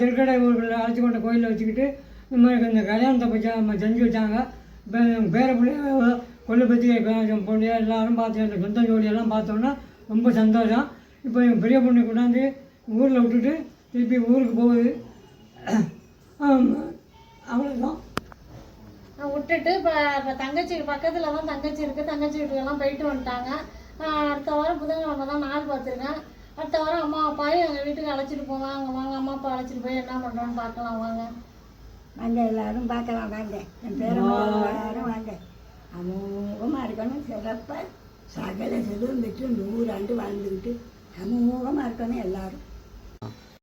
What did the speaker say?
திருக்கடை ஊர்களில் அழைச்சி கொண்ட கோயிலில் வச்சுக்கிட்டு இந்த மாதிரி இந்த கல்யாணத்தை பற்றி நம்ம செஞ்சு வச்சாங்க. இப்போ பேர பிள்ளைய கொள்ளு பற்றி பொண்ணு எல்லாரும் பார்த்து அந்த சொந்த ஜோடியெல்லாம் பார்த்தோன்னா ரொம்ப சந்தோஷம். இப்போ என் பெரிய பொண்ணு கொண்டாந்து ஊரில் விட்டுட்டு திருப்பி ஊருக்கு போகுது. அவ்வளோதான் விட்டுட்டு இப்போ இப்போ தங்கச்சி பக்கத்தில் தான் தங்கச்சி இருக்குது தங்கச்சி வீட்டுக்கெல்லாம் போயிட்டு வந்துட்டாங்க. அடுத்த வாரம் புதன்கிழமை தான் நாள் பார்த்துருக்கேன். அடுத்த வாரம் அம்மா அப்பாயும் எங்கள் வீட்டுக்கு அழைச்சிட்டு போவாங்க வாங்க வாங்க அம்மா அப்பா அழைச்சிட்டு போய் என்ன பண்ணுறோன்னு பார்க்கலாம் வாங்க. வாங்க எல்லாரும் பார்க்கலாம் வாங்க. என் பேரம்மா எல்லாரும் வாங்க. அமோகமாக இருக்கணும் சிறப்பாக சகல செல்வம் பெற்று நூறாண்டு வாழ்ந்துக்கிட்டு அமோகமாக இருக்கணும் எல்லாரும்.